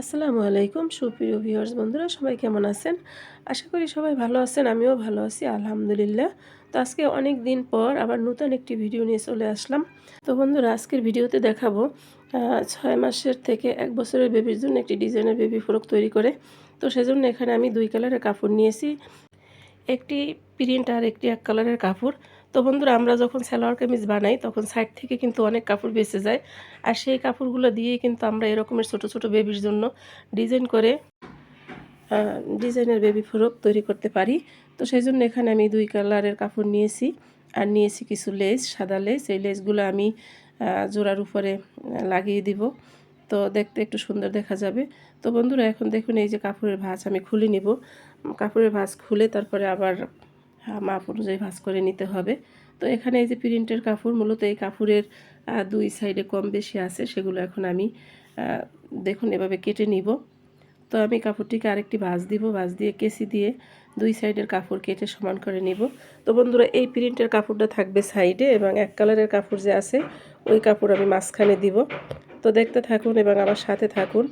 আসসালামু আলাইকুম, সুপ্রিয় ভিউয়ার্স বন্ধুরা, সবাই কেমন আছেন? আশা করি সবাই ভালো আছেন, আমিও ভালো আছি, আলহামদুলিল্লাহ। তো আজকে অনেক দিন পর আবার নতুন একটি ভিডিও নিয়ে চলে আসলাম। তো বন্ধুরা, আজকের ভিডিওতে দেখাবো ছয় মাসের থেকে এক বছরের বেবির জন্য একটি ডিজাইনের বেবি ফ্রক তৈরি করে। তো সেজন্য এখানে আমি দুই কালারের কাপড় নিয়েছি। একটি প্রিন্ট আর একটি এক কালারের কাপড়। তো বন্ধুরা, আমরা যখন সালোয়ার কামিজ বানাই, তখন সাইড থেকে কিন্তু অনেক কাপড় বেঁচে যায়। আর সেই কাপড়গুলো দিয়েই কিন্তু আমরা এরকমের ছোট ছোট বেবির জন্য ডিজাইন করে ডিজাইনের বেবি ফ্রক তৈরি করতে পারি। তো সেই জন্য এখানে আমি দুই কালারের কাপড় নিয়েছি। আর নিয়েছি কিছু লেস, সাদা লেস। এই লেসগুলো আমি জোড়ার উপরে লাগিয়ে দিব। তো দেখতে একটু সুন্দর দেখা যাবে। তো বন্ধুরা, এখন দেখুন এই যে কাপড়ের ভাঁজ আমি খুলে নিব। কাপড়ের ভাঁজ খুলে তারপরে আবার মাপ অনুযায়ী ভাঁজ করে নিতে হবে। তো এখানে এই যে প্রিন্টের কাপড়, মূলত এই কাপড়ের দুই সাইডে কম বেশি আছে, সেগুলো এখন আমি দেখুন এভাবে কেটে নিব। তো আমি কাপড়টিকে আরেকটি ভাঁজ দিব, ভাঁজ দিয়ে কেসি দিয়ে দুই সাইডের কাপড় কেটে সমান করে নিব। তো বন্ধুরা, এই প্রিন্টের কাপড়টা থাকবে সাইডে এবং এক কালারের কাপড় যে আছে, ওই কাপড় আমি মাঝখানে দিব। তো দেখতে থাকুন এবং আমার সাথে থাকুন।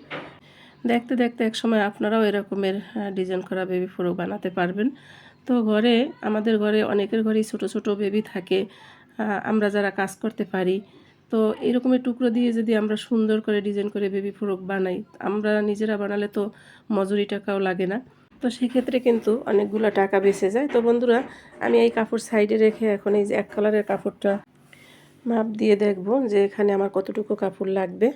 দেখতে দেখতে এক সময় আপনারাও এরকমের ডিজাইন করা বেবি ফ্রক বানাতে পারবেন। তো ঘরে, আমাদের ঘরে অনেকের ঘরেই ছোট ছোট বেবি থাকে আমরা যারা কাজ করতে পারি। তো এরকমের টুকরো দিয়ে যদি আমরা সুন্দর করে ডিজাইন করে বেবি ফ্রক বানাই, আমরা নিজেরা বানালে তো মজুরি টাকাও লাগে না। তো সেক্ষেত্রে কিন্তু অনেকগুলো টাকা বেঁচে যায়। তো বন্ধুরা, আমি এই কাপড় সাইডে রেখে এখন এই যে এক কালারের কাপড়টা মাপ দিয়ে দেখব যে এখানে আমার কতটুকু কাপড় লাগবে।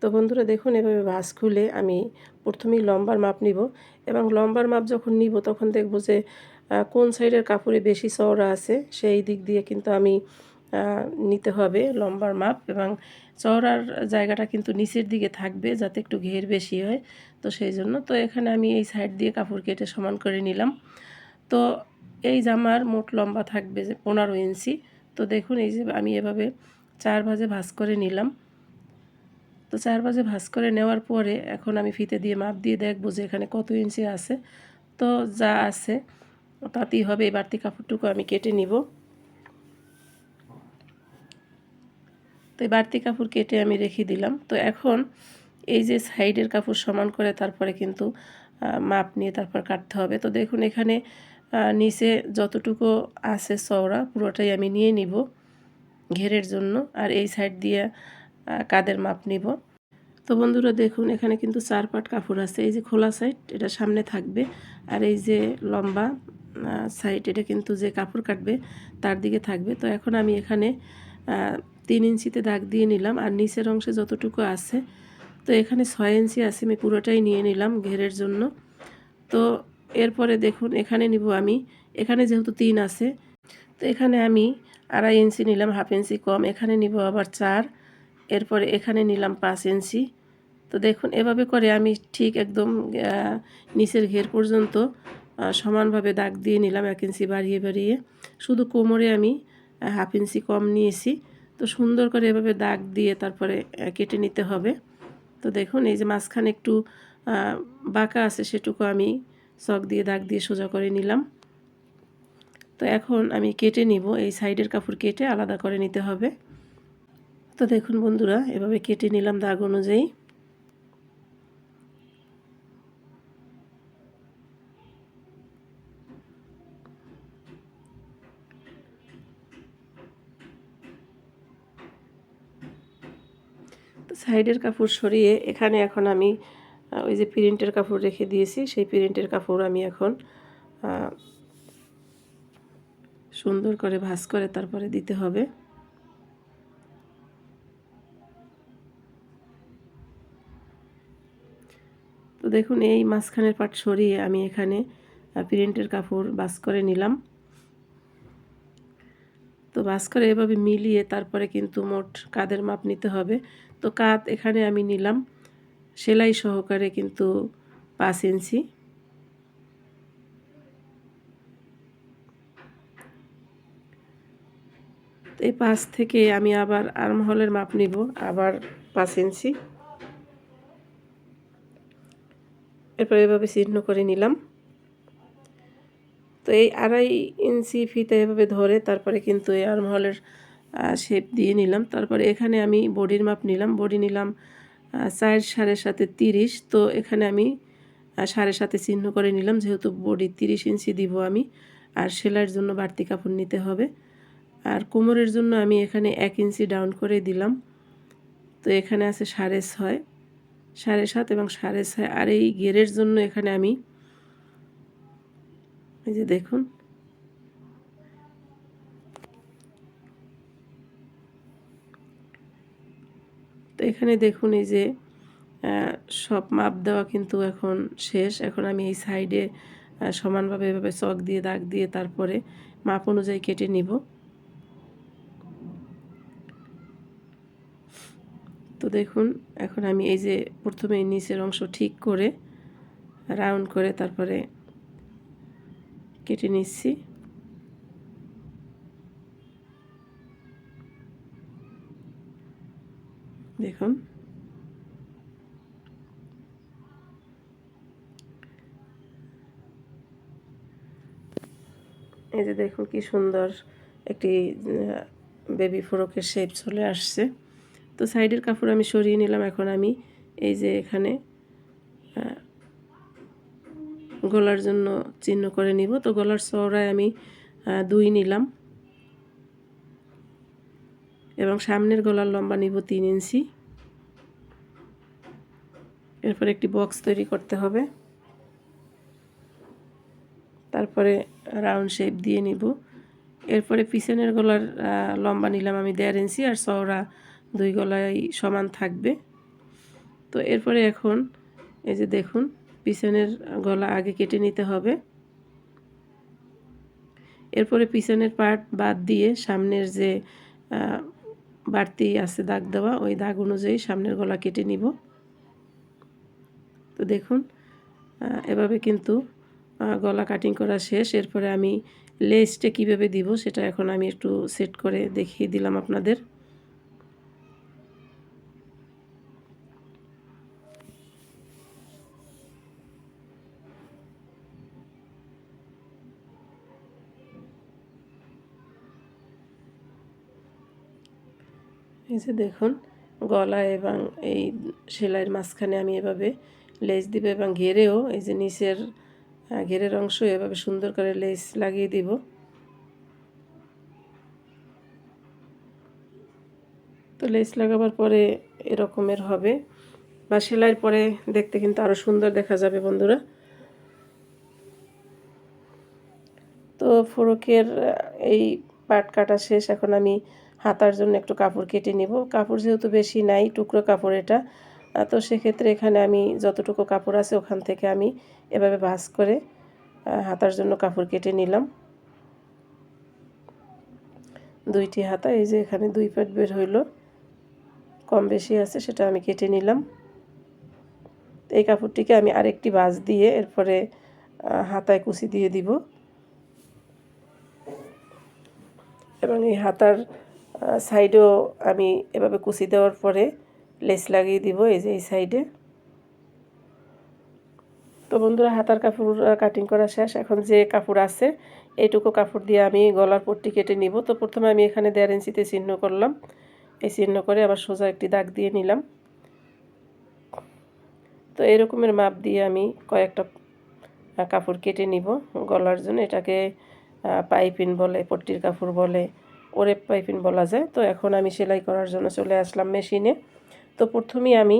তো বন্ধুরা, দেখুন, এভাবে ভাঁজ খুলে আমি প্রথমেই লম্বার মাপ নিব এবং লম্বার মাপ যখন নিব, তখন দেখব যে কোন সাইডের কাপড়ে বেশি চওড়া আছে, সেই দিক দিয়ে কিন্তু আমি নিতে হবে লম্বার মাপ এবং চওড়ার জায়গাটা কিন্তু নিচের দিকে থাকবে যাতে একটু ঘের বেশি হয়, তো সেই জন্য। তো এখানে আমি এই সাইড দিয়ে কাপড় কেটে সমান করে নিলাম। তো এই জামার মোট লম্বা থাকবে যে পনেরো ইঞ্চি, তো দেখুন এই যে আমি এভাবে চার ভাজে ভাঁজ করে নিলাম। তো চার ভাজে ভাঁজ করে নেওয়ার পরে এখন আমি ফিতে দিয়ে মাপ দিয়ে দেখব যে এখানে কত ইঞ্চি আছে। তো যা আছে তাতেই হবে এই বাড়তি কাপড়টুকু আমি কেটে নিব। তো এই বাড়তি কাপড় কেটে আমি রেখে দিলাম। তো এখন এই যে সাইডের কাপড় সমান করে তারপরে কিন্তু মাপ নিয়ে তারপর কাটতে হবে। তো দেখুন এখানে নিচে যতটুকু আছে চওড়া পুরোটাই আমি নিয়ে নিব ঘেরের জন্য। আর এই সাইড দিয়ে কাদের মাপ নিব। তো বন্ধুরা দেখুন এখানে কিন্তু চার পাট কাপড় আছে। এই যে খোলা সাইড, এটা সামনে থাকবে। আর এই যে লম্বা সাইড এটা কিন্তু যে কাপড় কাটবে, তার দিকে থাকবে। তো এখন আমি এখানে তিন ইঞ্চিতে দাগ দিয়ে নিলাম আর নিচের অংশে যতটুকু আছে, তো এখানে ছয় ইঞ্চি আছে, আমি পুরোটাই নিয়ে নিলাম ঘেরের জন্য। তো এরপরে দেখুন, এখানে নিব আমি, এখানে যেহেতু তিন আছে, তো এখানে আমি আড়াই ইঞ্চি নিলাম, হাফ ইঞ্চি কম। এখানে নিব আবার চার, এরপরে এখানে নিলাম পাঁচ ইঞ্চি। তো দেখুন, এভাবে করে আমি ঠিক একদম নিচের ঘের পর্যন্ত সমানভাবে দাগ দিয়ে নিলাম, এক ইঞ্চি বাড়িয়ে বাড়িয়ে। শুধু কোমরে আমি হাফ ইঞ্চি কম নিয়েছি। তো সুন্দর করে এভাবে দাগ দিয়ে তারপরে কেটে নিতে হবে। তো দেখুন, এই যে মাঝখানে একটু বাঁকা আছে, সেটুকু আমি চক দিয়ে দাগ দিয়ে সোজা করে নিলাম। তো এখন আমি কেটে নিব, এই সাইডের কাপড় কেটে আলাদা করে নিতে হবে। তো দেখুন বন্ধুরা, এভাবে কেটে নিলাম দাগ অনুযায়ী। সাইডের কাপড় সরিয়ে এখানে এখন আমি ওই যে প্রিন্টের কাপড় রেখে দিয়েছি, সেই প্রিন্টের কাপড় আমি এখন সুন্দর করে ভাঁজ করে তারপরে দিতে হবে। তো দেখুন, এই মাঝখানের পাট সরিয়ে আমি এখানে প্রিন্টের কাপড় বাস করে নিলাম। তো বাস করে এভাবে মিলিয়ে তারপরে কিন্তু মোট কাদের মাপ নিতে হবে? তো কাত এখানে আমি নিলাম। সেলাই সহকারে কিন্তু পাঁচ ইঞ্চি। এই পাঁচ থেকে আমি আবার আর্মহলের মাপ নিব, আবার পাঁচ ইঞ্চি। এরপর এভাবে চিহ্ন করে নিলাম। তো এই আড়াই ইঞ্চি ফিতে এভাবে ধরে তারপরে কিন্তু এই আর্মহলের শেপ দিয়ে নিলাম। তারপরে এখানে আমি বডির মাপ নিলাম। বডি নিলাম চার সাড়ে সাথে তিরিশ। তো এখানে আমি সাড়ে সাথে চিহ্ন করে নিলাম। যেহেতু বডি তিরিশ ইঞ্চি দিব আমি, আর সেলাইয়ের জন্য বাড়তি কাপড় নিতে হবে। আর কোমরের জন্য আমি এখানে এক ইঞ্চি ডাউন করে দিলাম। তো এখানে আছে সাড়ে ছয়, সাড়ে সাত এবং সাড়ে ছয়। আর এই গেরের জন্য এখানে আমি, এই যে দেখুন এখানে দেখুন এই যে সব মাপ দেওয়া কিন্তু এখন শেষ। এখন আমি এই সাইডে সমানভাবে এভাবে চক দিয়ে, দাগ দিয়ে তারপরে মাপ অনুযায়ী কেটে নিব। তো দেখুন, এখন আমি এই যে প্রথমে নিচের অংশ ঠিক করে রাউন্ড করে তারপরে কেটে নিচ্ছি। দেখুন। এই যে দেখুন কি সুন্দর একটি বেবি ফ্রকের শেপ চলে আসছে। তো সাইডের কাপড় আমি সরিয়ে নিলাম, এখন আমি এই যে এখানে গলার জন্য চিহ্ন করে নিব। তো গলার চওড়ায় আমি দুই নিলাম। এবং সামনের গলার লম্বা নিব তিন ইঞ্চি। এরপর একটি বক্স তৈরি করতে হবে। তারপরে রাউন্ড শেপ দিয়ে নিব। এরপরে পিছনের গলার লম্বা নিলাম আমি দেড় ইঞ্চি আর চওড়া দুই গলায় সমান থাকবে। তো এরপরে এখন এই যে দেখুন, পিছনের গলা আগে কেটে নিতে হবে। এরপরে পিছনের পার্ট বাদ দিয়ে সামনের যে বাড়তি আছে দাগ দেওয়া, ওই দাগ অনুযায়ী সামনের গলা কেটে নিব। তো দেখুন এভাবে কিন্তু গলা কাটিং করা শেষ। এরপরে আমি লেসটা কীভাবে দিব সেটা এখন আমি একটু সেট করে দেখিয়ে দিলাম আপনাদের। এই যে দেখুন, গলা এবং এই সেলাইয়ের মাঝখানে আমি এভাবে লেস দিব এবং ঘেরেও এই যে নিচের ঘেরের অংশ এভাবে সুন্দর করে লেস লাগিয়ে দিব। তো লেস লাগাবার পরে এরকমের হবে বা সেলাইয়ের পরে দেখতে কিন্তু আরও সুন্দর দেখা যাবে বন্ধুরা। তো ফোরকের এই পাট কাটা শেষ। এখন আমি হাতার জন্য একটু কাপড় কেটে নিব। কাপড় যেহেতু বেশি নাই, টুকরো কাপড় এটা। তো সেক্ষেত্রে এখানে আমি যতটুকু কাপড় আছে ওখান থেকে আমি এভাবে ভাঁজ করে হাতার জন্য কাপড় কেটে নিলাম। দুইটি হাতা, এই যে এখানে দুই পাট বের হইল। কম বেশি আছে সেটা আমি কেটে নিলাম। এই কাপড়টিকে আমি আরেকটি বাজ দিয়ে এরপরে হাতায় কুচি দিয়ে দিব। এবং এই হাতার সাইডেও আমি এভাবে কুচি দেওয়ার পরে লেস লাগিয়ে দিব, এই যে এই সাইডে। তো বন্ধুরা, হাতার কাপড় কাটিং করা শেষ। এখন যে কাপড় আছে, এইটুকু কাপড় দিয়ে আমি গলার পট্টি কেটে নিব। তো প্রথমে আমি এখানে দেড় ইঞ্চিতে চিহ্ন করলাম। এই চিহ্ন করে আবার সোজা একটি দাগ দিয়ে নিলাম। তো এরকমের মাপ দিয়ে আমি কয়েকটা কাপড় কেটে নিব গলার জন্য। এটাকে পাইপিন বলে, পট্টির কাপড় বলে। ওরেপ পাইপিন বলা যায়। তো এখন আমি সেলাই করার জন্য চলে আসলাম মেশিনে। তো প্রথমেই আমি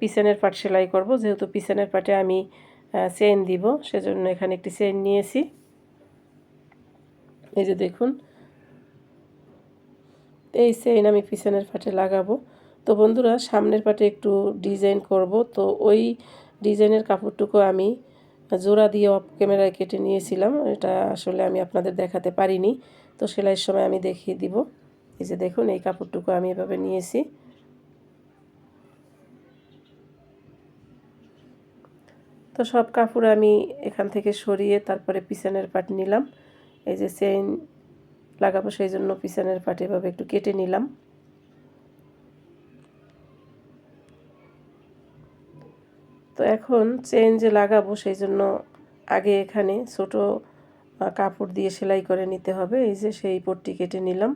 পিছনের পাট সেলাই করব। যেহেতু পিছনের পাটে আমি চেইন দিব, সেজন্য এখানে একটি চেইন নিয়েছি। এই যে দেখুন, এই চেইন আমি পিছনের পাটে লাগাবো। তো বন্ধুরা, সামনের পাটে একটু ডিজাইন করব। তো ওই ডিজাইনের কাপড়টুকু আমি জোড়া দিয়ে অফ ক্যামেরায় কেটে নিয়েছিলাম। এটা আসলে আমি আপনাদের দেখাতে পারিনি। তো সেলাইয়ের সময় আমি দেখিয়ে দিব। এই যে দেখুন, এই কাপড়টুকু আমি এভাবে নিয়েছি। তো সব কাপড় আমি এখান থেকে সরিয়ে তারপরে পিছনের পাট নিলাম। এই যে চেইন লাগাবো সেই জন্য পিছনের পাট এভাবে একটু কেটে নিলাম। তো এখন চেইন যে লাগাবো সেই জন্য আগে এখানে ছোট কাপড় দিয়ে সেলাই করে নিতে হবে। এই যে সেই পট্টি কেটে নিলাম।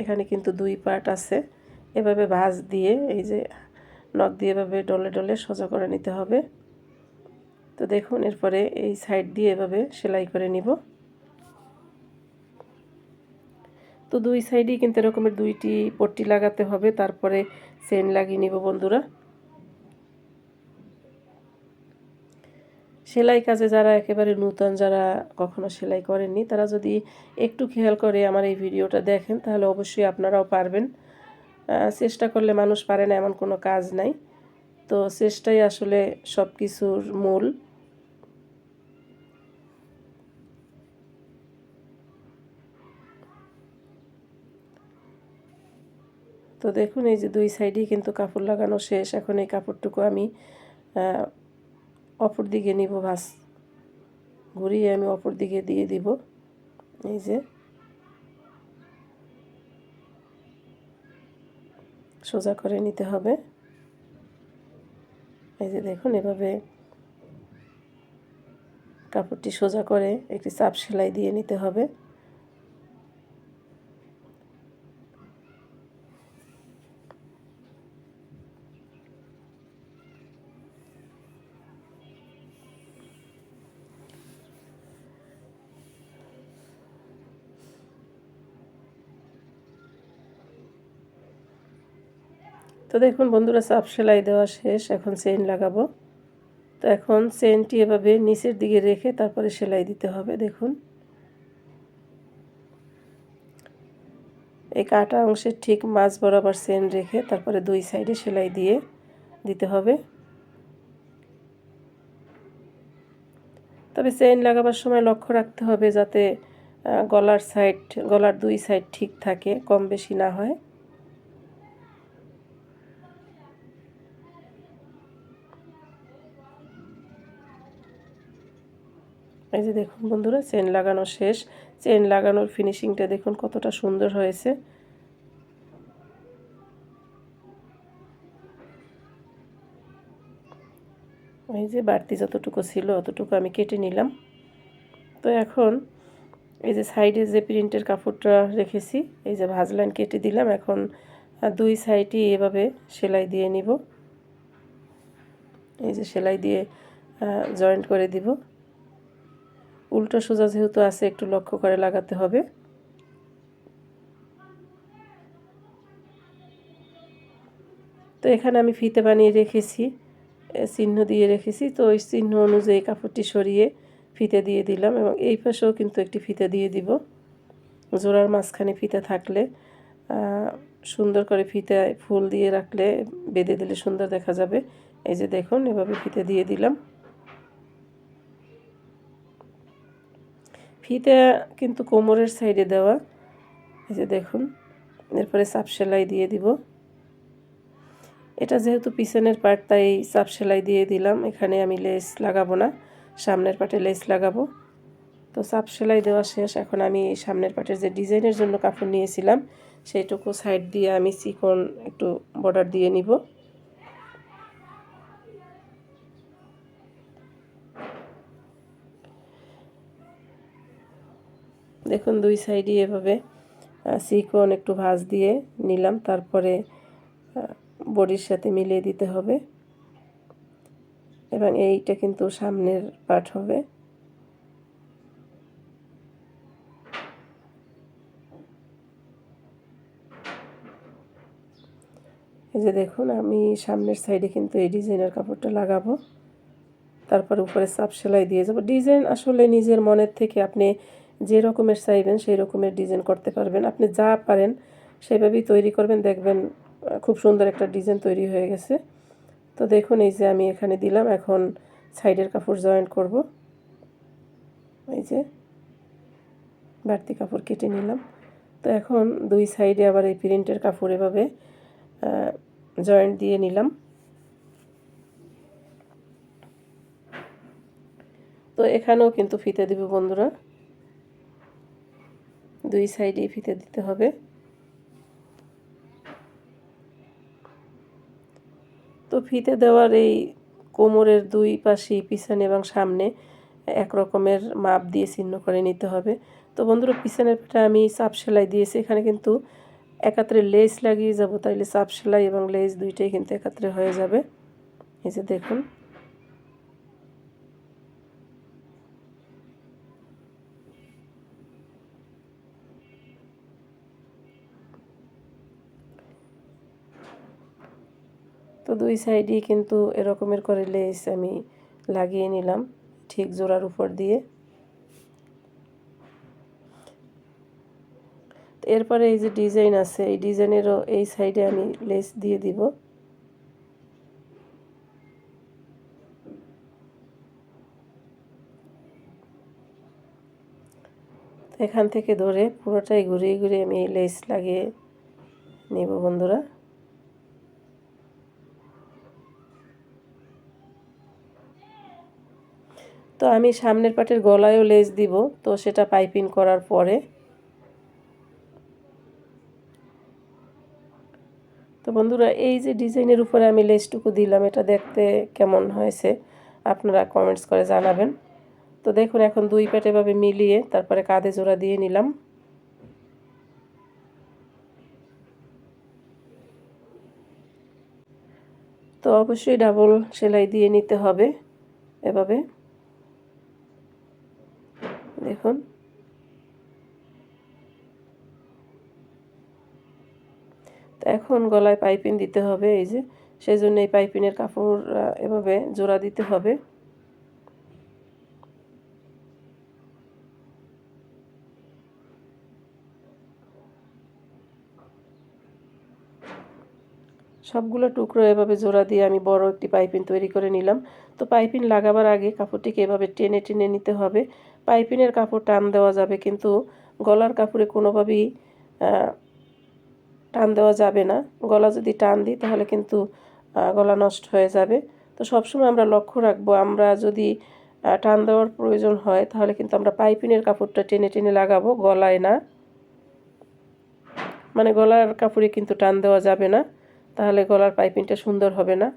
এখানে কিন্তু দুই পার্ট আছে। এভাবে ভাঁজ দিয়ে, এই যে নখ দিয়ে এভাবে ডলে ডলে সোজা করে নিতে হবে। তো দেখুন, এরপরে এই সাইড দিয়ে এভাবে সেলাই করে নিব। তো দুই সাইডেই কিন্তু এরকমের দুইটি পট্টি লাগাতে হবে। তারপরে সেন লাগিয়ে নিব বন্ধুরা। সেলাই কাজে যারা একেবারে নূতন, যারা কখনো সেলাই করেননি, তারা যদি একটু খেয়াল করে আমার এই ভিডিওটা দেখেন, তাহলে অবশ্যই আপনারাও পারবেন। চেষ্টা করলে মানুষ পারে না, এমন কোনো কাজ নাই। তো চেষ্টাই আসলে সব কিছুর মূল। তো দেখুন, এই যে দুই সাইডেই কিন্তু কাপড় লাগানো শেষ। এখন এই কাপড়টুকু আমি অপর দিকে নিব ভাস। ঘুরিয়ে আমি অপর দিকে দিয়ে দিব। এই যে। সোজা করে নিতে হবে। এই যে দেখুন, এভাবে কাপড়টি সোজা করে একটি চাপ সেলাই দিয়ে নিতে হবে। তো দেখুন বন্ধুরা চাপ সেলাই দেওয়া শেষ, এখন চেইন লাগাবো। তো এখন চেনটি এভাবে নিচের দিকে রেখে তারপরে সেলাই দিতে হবে, দেখুন। এই কাটা অংশের ঠিক মাছ বরাবর চেন রেখে তারপরে দুই সাইডে সেলাই দিয়ে দিতে হবে। তবে চেইন লাগাবার সময় লক্ষ্য রাখতে হবে যাতে গলার সাইড, গলার দুই সাইড ঠিক থাকে, কম বেশি না হয়। এই যে দেখুন বন্ধুরা, চেন লাগানো শেষ। চেন লাগানোর ফিনিশিংটা দেখুন কতটা সুন্দর হয়েছে। এই যে বাড়তি যতটুকু ছিল অতটুকু আমি কেটে নিলাম। তো এখন এই যে সাইডে যে প্রিন্টের কাপড়টা রেখেছি, এই যে ভাজ লাইন কেটে দিলাম। এখন দুই সাইডই এভাবে সেলাই দিয়ে নিব। এই যে সেলাই দিয়ে জয়েন্ট করে দিব। উল্টো সোজা যেহেতু আছে, একটু লক্ষ্য করে লাগাতে হবে। তো এখানে আমি ফিতে বানিয়ে রেখেছি চিহ্ন দিয়ে রেখেছি। তো ওই চিহ্ন অনুযায়ী কাপড়টি সরিয়ে ফিতে দিয়ে দিলাম এবং এই পাশেও কিন্তু একটি ফিতে দিয়ে দিব। জোড়ার মাঝখানে ফিতে থাকলে সুন্দর করে ফিতে ফুল দিয়ে রাখলে, বেঁধে দিলে সুন্দর দেখা যাবে। এই যে দেখুন, এভাবে ফিতে দিয়ে দিলাম। ফিতে কিন্তু কোমরের সাইডে দেওয়া। এই যে দেখুন, এরপরে চাপ সেলাই দিয়ে দিব। এটা যেহেতু পিছনের পার্ট, তাই চাপ সেলাই দিয়ে দিলাম। এখানে আমি লেস লাগাবো না, সামনের পাটে লেস লাগাবো। তো চাপ সেলাই দেওয়া শেষ। এখন আমি সামনের পাটের যে ডিজাইনের জন্য কাপড় নিয়েছিলাম, সেইটুকু সাইড দিয়ে আমি চিকন একটু বর্ডার দিয়ে নিব। দেখুন দুই সাইডই এভাবে সিকন একটু ভাজ দিয়ে নিলাম, তারপরে বডির সাথে মিলিয়ে দিতে হবে। এবং এইটা কিন্তু সামনের পাট হবে। এই যে দেখুন, আমি সামনের সাইডে কিন্তু এই ডিজাইনের কাপড়টা লাগাবো। তারপর উপরে সাপ সেলাই দিয়ে যাব। ডিজাইন আসলে নিজের মনের থেকে আপনি যে রকমের চাইবেন, সেই রকমের ডিজাইন করতে পারবেন। আপনি যা পারেন, সেভাবেই তৈরি করবেন। দেখবেন খুব সুন্দর একটা ডিজাইন তৈরি হয়ে গেছে। তো দেখুন, এই যে আমি এখানে দিলাম, এখন সাইডের কাপড় জয়েন্ট করব। এই যে বাড়তি কাপড় কেটে নিলাম। তো এখন দুই সাইডে আবার এই প্রিন্টের কাপড় এভাবে জয়েন্ট দিয়ে নিলাম। তো এখানেও কিন্তু ফিতে দিব বন্ধুরা। দুই সাইডেই ফিতে দিতে হবে। তো ফিতে দেওয়ার এই কোমরের দুই পাশে, পিছনে এবং সামনে এক রকমের মাপ দিয়ে চিহ্ন করে নিতে হবে। তো বন্ধুরা, পিছনের পাটা আমি চাপ সেলাই দিয়েছি। এখানে কিন্তু একাত্রে লেস লাগিয়ে যাব, তাইলে চাপ সেলাই এবং লেস দুইটাই কিন্তু একাত্রে হয়ে যাবে। এই যে দেখুন। তো দুই সাইডেই কিন্তু এরকমের করে লেস আমি লাগিয়ে নিলাম ঠিক জোড়ার উপর দিয়ে। এরপরে এই যে ডিজাইন আছে, এই ডিজাইনেরও এই সাইডে আমি লেস দিয়ে দিব। এখান থেকে ধরে পুরোটাই ঘুরিয়ে ঘুরিয়ে আমি এই লেস লাগিয়ে নেব বন্ধুরা। তো আমি সামনের পাটের গলায়ও লেস দিব, তো সেটা পাইপিং করার পরে। তো বন্ধুরা, এই যে ডিজাইনের উপরে আমি লেসটুকু দিলাম, এটা দেখতে কেমন হয়েছে আপনারা কমেন্টস করে জানাবেন। তো দেখুন, এখন দুই প্যাট এভাবে মিলিয়ে তারপরে কাঁধে জোড়া দিয়ে নিলাম। তো অবশ্যই ডাবল সেলাই দিয়ে নিতে হবে এভাবে। দেখুন। তো এখন গলায় পাইপিং দিতে হবে, এই যে। সেই জন্য এই পাইপিনের কাপড় এভাবে জোড়া দিতে হবে। সবগুলো টুকরো এভাবে জোড়া দিয়ে আমি বড় একটি পাইপিন তৈরি করে নিলাম। তো পাইপিন লাগাবার আগে কাপড়টিকে এভাবে টেনে টেনে নিতে হবে। পাইপিনের কাপড় টান দেওয়া যাবে, কিন্তু গলার কাপড়ে কোনোভাবেই টান দেওয়া যাবে না। গলা যদি টান দিই, তাহলে কিন্তু গলা নষ্ট হয়ে যাবে। তো সবসময় আমরা লক্ষ্য রাখব, আমরা যদি টান দেওয়ার প্রয়োজন হয়, তাহলে কিন্তু আমরা পাইপিনের কাপড়টা টেনে টেনে লাগাবো, গলায় না। মানে গলার কাপড়ে কিন্তু টান দেওয়া যাবে না, তাহলে গলার পাইপিংটা সুন্দর হবে না।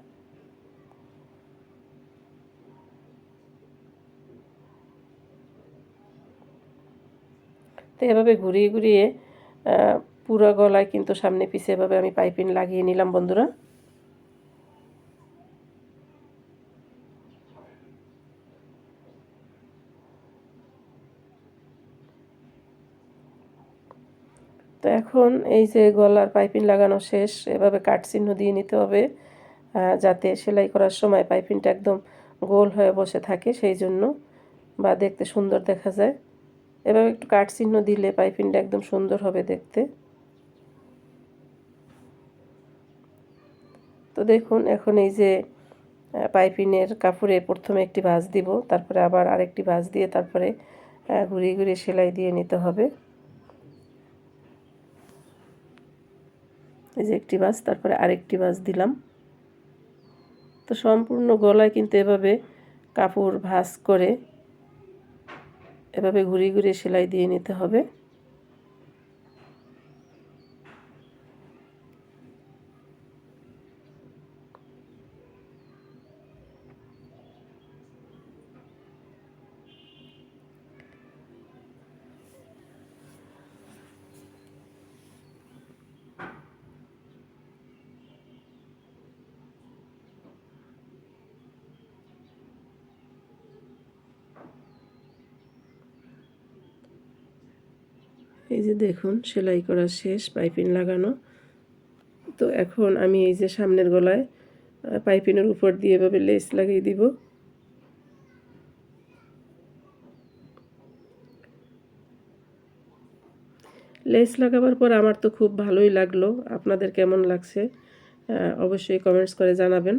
এভাবে ঘুরিয়ে ঘুরিয়ে পুরো গলায় কিন্তু সামনে পিছে এভাবে আমি পাইপিং লাগিয়ে নিলাম বন্ধুরা। তো এখন এই যে গলার পাইপিং লাগানো শেষ, এভাবে কাট চিহ্ন দিয়ে নিতে হবে যাতে সেলাই করার সময় পাইপিংটা একদম গোল হয়ে বসে থাকে, সেই জন্য বা দেখতে সুন্দর দেখা যায়। এভাবে একটু কাট চিহ্ন দিলে পাইপিংটা একদম সুন্দর হবে দেখতে। তো দেখুন, এখন এই যে পাইপিনের কাপড়ে প্রথমে একটি ভাঁজ দিব, তারপরে আবার আরেকটি ভাঁজ দিয়ে তারপরে ঘুরিয়ে ঘুরিয়ে সেলাই দিয়ে নিতে হবে। এই যে একটি বাস তারপরে আরেকটি বাস দিলাম। তো সম্পূর্ণ গলায় কিন্তু এভাবে কাপড় ভাঁজ করে এভাবে ঘুরিয়ে ঘুরিয়ে সেলাই দিয়ে নিতে হবে। এই যে দেখুন, সেলাই করা শেষ, পাইপিং লাগানো। তো এখন আমি এই যে সামনের গলায় পাইপিনের উপর দিয়ে এভাবে লেস লাগিয়ে দিব। লেস লাগাবার পর আমার তো খুব ভালোই লাগল। আপনাদের কেমন লাগছে অবশ্যই কমেন্টস করে জানাবেন।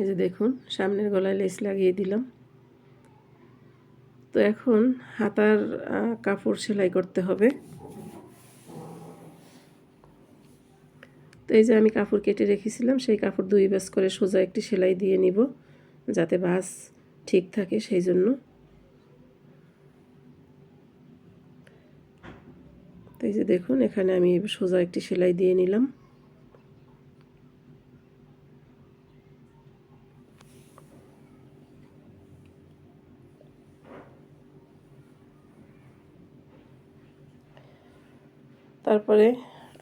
এই যে দেখুন, সামনের গলায় লেস লাগিয়ে দিলাম। তো এখন হাতার কাপড় সেলাই করতে হবে। তো এই যে আমি কাপড় কেটে রেখেছিলাম, সেই কাপড় দুই বাস করে সোজা একটি সেলাই দিয়ে নিব, যাতে বাস ঠিক থাকে সেই জন্য। তো এই যে দেখুন, এখানে আমি সোজা একটি সেলাই দিয়ে নিলাম। তারপরে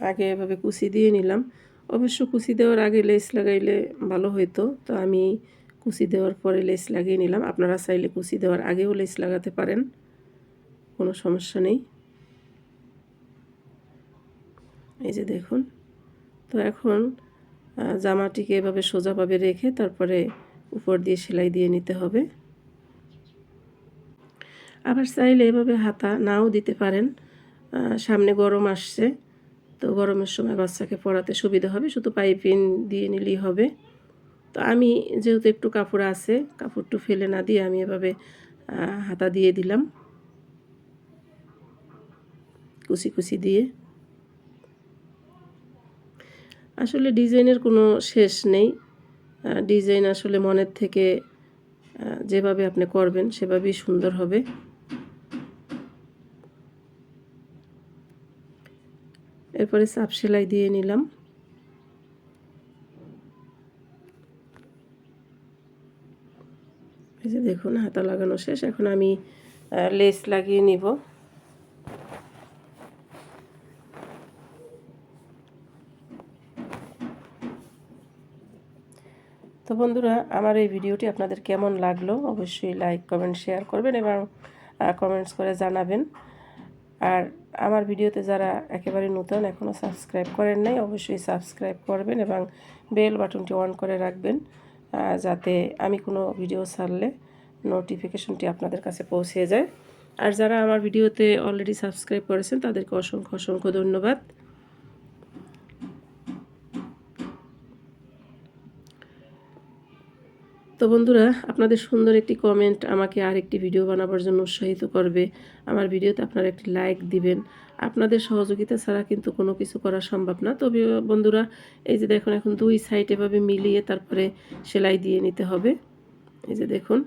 আগে এভাবে কুচি দিয়ে নিলাম। অবশ্য কুচি দেওয়ার আগে লেস লাগাইলে ভালো হতো তো আমি কুচি দেওয়ার পরে লেস লাগিয়ে নিলাম। আপনারা চাইলে কুচি দেওয়ার আগেও লেস লাগাতে পারেন, কোনো সমস্যা নেই। এই যে দেখুন, তো এখন জামাটিকে এভাবে সোজাভাবে রেখে তারপরে উপর দিয়ে সেলাই দিয়ে নিতে হবে। আবার চাইলে এভাবে হাতা নাও দিতে পারেন। সামনে গরম আসছে। তো গরমের সময় বাচ্চাকে পড়াতে সুবিধা হবে, শুধু পাইপিং দিয়ে নিলেই হবে। তো আমি যেহেতু একটু কাপড় আছে, কাপড়টু ফেলে না দিয়ে আমি এভাবে হাতা দিয়ে দিলাম। কুচি কুচি দিয়ে। আসলে ডিজাইনের কোনো শেষ নেই। ডিজাইন আসলে মনের থেকে যেভাবে আপনি করবেন, সেভাবেই সুন্দর হবে। এরপরে চাপ সেলাই দিয়ে নিলাম। এই যে দেখুন, হাতা লাগানো শেষ। এখন আমি লেস লাগিয়ে নিব। তো বন্ধুরা, আমার এই ভিডিওটি আপনাদের কেমন লাগল অবশ্যই লাইক, কমেন্ট, শেয়ার করবেন এবং কমেন্টস করে জানাবেন। আর আমার ভিডিওতে যারা একেবারে নতুন এখনও সাবস্ক্রাইব করেন নাই, অবশ্যই সাবস্ক্রাইব করবেন এবং বেল বাটনটি অন করে রাখবেন যাতে আমি কোনো ভিডিও ছাড়লে নোটিফিকেশনটি আপনাদের কাছে পৌঁছে যায়। আর যারা আমার ভিডিওতে অলরেডি সাবস্ক্রাইব করেছেন, তাদেরকে অসংখ্য অসংখ্য ধন্যবাদ। তো বন্ধুরা, আপনাদের সুন্দর একটি কমেন্ট আমাকে আর একটি ভিডিও বানাবার জন্য উৎসাহিত করবে। আমার ভিডিওতে আপনারা একটি লাইক দিবেন। আপনাদের সহযোগিতা ছাড়া কিন্তু কোনো কিছু করা সম্ভব না। তবে বন্ধুরা, এই যে দেখুন, এখন দুই সাইড এভাবে মিলিয়ে তারপরে সেলাই দিয়ে নিতে হবে। এই যে দেখুন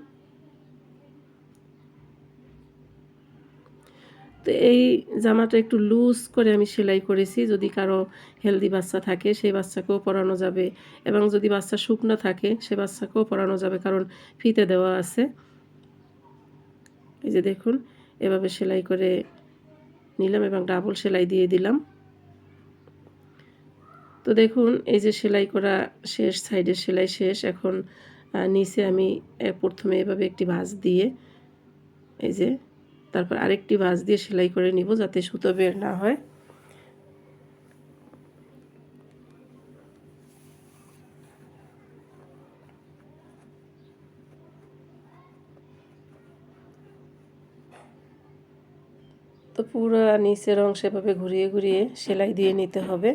তো এই জামাটা একটু লুজ করে আমি সেলাই করেছি। যদি কারও হেলদি বাচ্চা থাকে, সেই বাচ্চাকেও পরানো যাবে। এবং যদি বাচ্চা শুকনো থাকে, সে বাচ্চাকেও পরানো যাবে, কারণ ফিতে দেওয়া আছে। এই যে দেখুন, এভাবে সেলাই করে নিলাম এবং ডাবল সেলাই দিয়ে দিলাম। তো দেখুন, এই যে সেলাই করা শেষ, সাইডের সেলাই শেষ। এখন নিচে আমি প্রথমে এভাবে একটি ভাঁজ দিয়ে, এই যে তারপর আরেকটি ভাঁজ দিয়ে সেলাই করে নিব যাতে সুতো বের না হয়। তো পুরো নিচের অংশ এভাবে ঘুরিয়ে ঘুরিয়ে সেলাই দিয়ে নিতে হবে।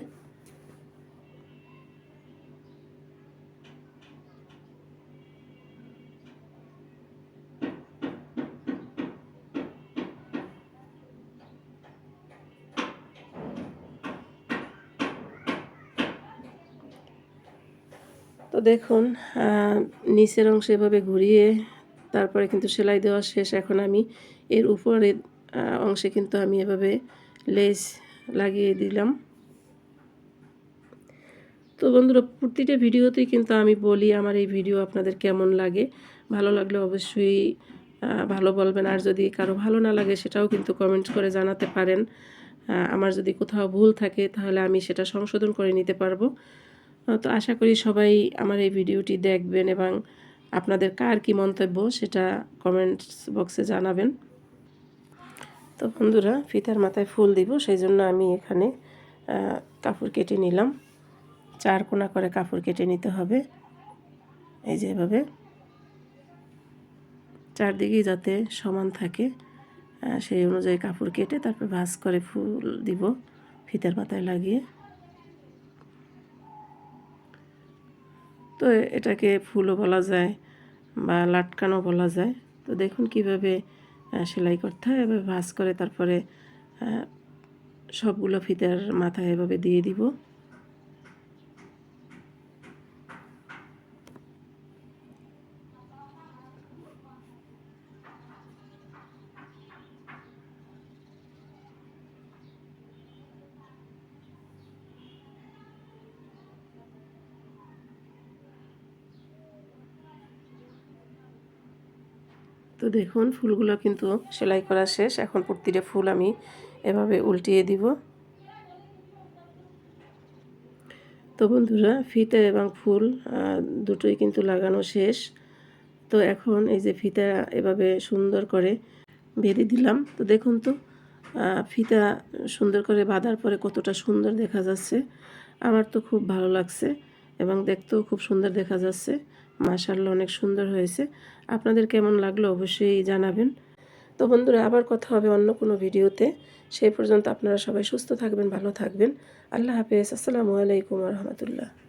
তো দেখুন নিচের অংশ এভাবে ঘুরিয়ে তারপরে কিন্তু সেলাই দেওয়া শেষ। এখন আমি এর উপরের অংশে কিন্তু আমি এভাবে লেস লাগিয়ে দিলাম। তো বন্ধুরা, প্রতিটা ভিডিওতেই কিন্তু আমি বলি আমার এই ভিডিও আপনাদের কেমন লাগে। ভালো লাগলে অবশ্যই ভালো বলবেন। আর যদি কারও ভালো না লাগে, সেটাও কিন্তু কমেন্ট করে জানাতে পারেন। আমার যদি কোথাও ভুল থাকে, তাহলে আমি সেটা সংশোধন করে নিতে পারব। তো আশা করি সবাই আমার এই ভিডিওটি দেখবেন এবং আপনাদের কার কি মন্তব্য সেটা কমেন্টস বক্সে জানাবেন। তো বন্ধুরা, ফিতার মাথায় ফুল দিব সেই জন্য আমি এখানে কাপড় কেটে নিলাম। চার কোনা করে কাপড় কেটে নিতে হবে। এই যেভাবে চারদিকেই যাতে সমান থাকে সেই অনুযায়ী কাপড় কেটে তারপর ভাজ করে ফুল দিব, ফিতার পাতায় লাগিয়ে। তো এটাকে ফুলও বলা যায় বা লাটকানো বলা যায়। তো দেখুন কীভাবে সেলাই করতে হয়। এভাবে ভাঁজ করে তারপরে সবগুলো ফিতার মাথায় এভাবে দিয়ে দিব। দেখুন, ফুলগুলো কিন্তু সেলাই করা শেষ। এখন প্রতিটা ফুল আমি এভাবে উল্টিয়ে দিব। তো বন্ধুরা, ফিতা এবং ফুল দুটোই কিন্তু লাগানো শেষ। তো এখন এই যে ফিতা এভাবে সুন্দর করে বেঁধে দিলাম। তো দেখুন তো ফিতা সুন্দর করে বাঁধার পরে কতটা সুন্দর দেখা যাচ্ছে। আমার তো খুব ভালো লাগছে এবং দেখতেও খুব সুন্দর দেখা যাচ্ছে। মাশাল্লাহ অনেক সুন্দর হয়েছে। আপনাদের কেমন লাগল অবশ্যই জানাবেন। তো বন্ধুরা, আবার কথা হবে অন্য কোনো ভিডিওতে। সেই পর্যন্ত আপনারা সবাই সুস্থ থাকবেন, ভালো থাকবেন। আল্লাহ হাফেজ। আসসালামু আলাইকুম রহমতুল্লাহ।